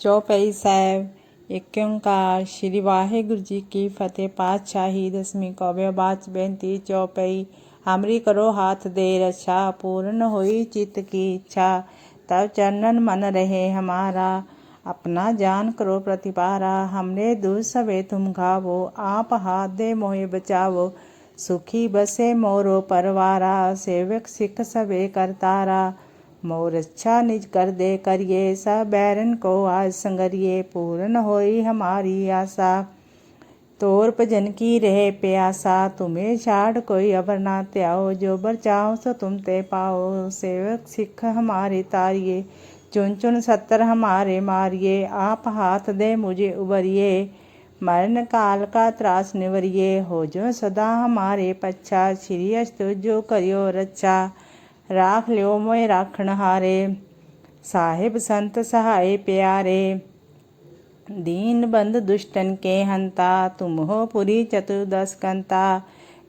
चौपाई साहब ਏਕ ਓੰਕਾਰ श्री वाहेगुरु जी की फतेह पातशाही दसवीं ਕਉਵੇ ਬਾਚ ਬੇਨਤੀ हमरी करो हाथ दे रक्षा, पूर्ण हुई चित्त की इच्छा। तब चरणन मन रहे हमारा, अपना जान करो प्रतिपारा। हमरे दुसवे तुम घावो, आप हाथ दे मोहे बचावो। सुखी बसे मोरो परवारा, सेवक सिख सबे करतारा। मोर अच्छा निज कर दे करिए सब बैरन को आज संगरिए पूर्ण होई हमारी आशा। तोर भजन की रहे प्यासा, तुम्हें छाड़ कोई अबर ना त्याओ। जो बर चाहो सो तुम ते पाओ, सेवक सिख हमारे तारिए। चुन चुन सत्तर हमारे मारिए, आप हाथ दे मुझे उबरिए। मरण काल का त्रास निवरिए, हो जो सदा हमारे पच्छा। श्री अस्तु जो करियो रक्षा राख लियो मोय राखण हारे। साहिब संत सहाय प्यारे। दीन बंद दुष्टन के हंता, तुम हो पुरी चतुर्दश कंता।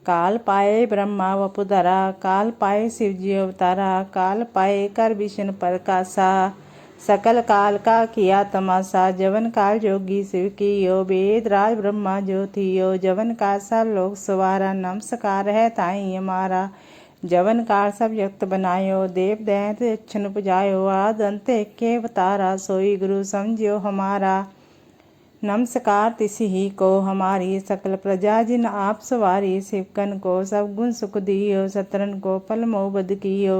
काल पाए ब्रह्मा वपुधरा काल पाए शिव जी अवतारा, काल पाए कर विष्णु प्रकाशा। सकल काल का किया तमाशा, जवन काल जोगी शिव की यो वेद राज ब्रह्मा ज्योतियो, जवन का सा लोक सवारा नमस्कार है ताई हमारा। जवन काल सब यक्त बनायो देव दैत अच्छन पुजायो आद अंत के अवतारा सोई गुरु समझियो हमारा नमस्कार तिस ही को हमारी सकल प्रजा जिन आप सवारी सिवकन को सब गुण सुख दियो सतरन को पल मोबद कियो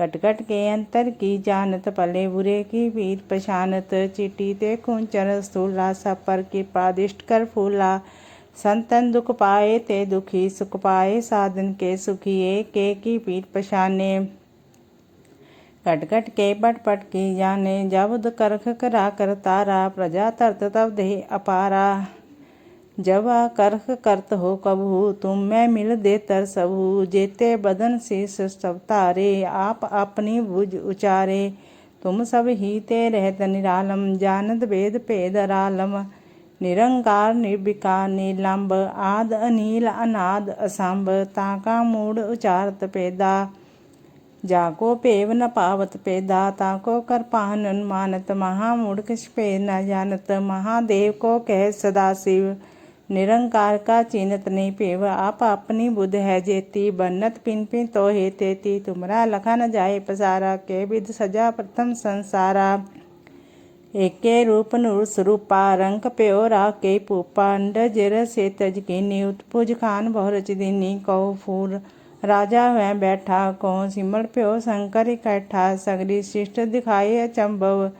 घट घट के अंतर की जानत पले बुरे की पीर पछानत चिटी ते खूंचर स्थूला सब पर की पादिष्ट कर फूला संतन दुख पाए ते दुखी, सुख पाए साधन के सुखी एक की पीठ पछाने। घट के पट पट की जाने, जब करख करा कर तारा, प्रजा तरत तब दे अपारा। जब आ करख करत हो कबू तुम मैं मिल दे तर सबू जेते बदन शीस सब तारे, आप अपनी बुझ उचारे। तुम सब ही ते रहत निरालम जानत वेद भेद रालम। निरंकार, निर्विकार नीलंब आद, अनिल, अनाद असंभ ताका, मूड, उचारत, पेदा। जाको, पेव, न पावत, पैदा। ताको, कर मानत महामूढ़ किस पे, न जानत, महादेव को कह सदा शिव। निरंकार का चिन्हत नहीं पेव, आप अपनी बुद्ध है जेती। बन्नत, पिन पिन तो हे तेती। तुमरा लखा न जाए पसारा के विद सजा प्रथम संसारा। एके रूप नूर स्वरूपा रंग प्यो के पूपा अंड जिर से तज की नीत पुज खान बहुरच दीनी कौ फूर राजा वह बैठा को सिमर प्यो शंकर इकट्ठा सगरी शिष्ट दिखाए अचंभव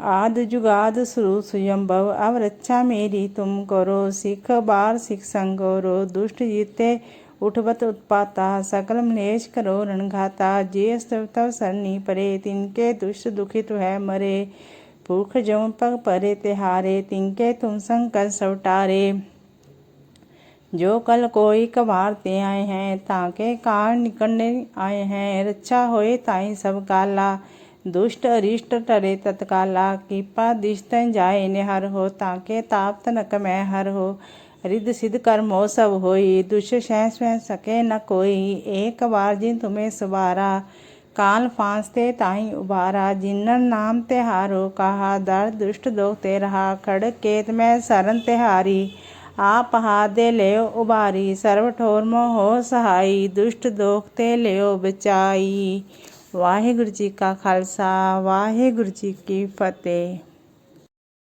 आद जुगाद सुरु सुयंभव अब रक्षा मेरी तुम करो सिख बार सिख संगोरो दुष्ट जीते उठबत उत्पाता सकल मलेश करो रणघाता जे तव सरनी परे तिनके दुष्ट दुखित है मरे भूख जो पग परे तिहारे, तिनके तुम संकर सवटारे जो कल कोई कबारते आए हैं, ताके कार निकलने आए हैं। रक्षा होए ताई सब काला, दुष्ट अरिष्ट टरे तत्काला। कीपा दिष्ट जाए निहर हो, ताके ताप तनक मैं हर हो। रिद सिद्ध कर्मो सब होई, दुष्ट स्वह सके न कोई। एक बार जिन तुम्हें सुबारा काल फांसते ताई उबारा जिन्नर नाम तिहारो कहा दर दुष्ट दो ते रहा खड़ केत में सरन तिहारी आप हादे लियो उबारी सर्व ठोर हो सहाई दुष्ट दोख ते लियो बचाई वाहिगुरु जी का खालसा वाहिगुरु जी की फतेह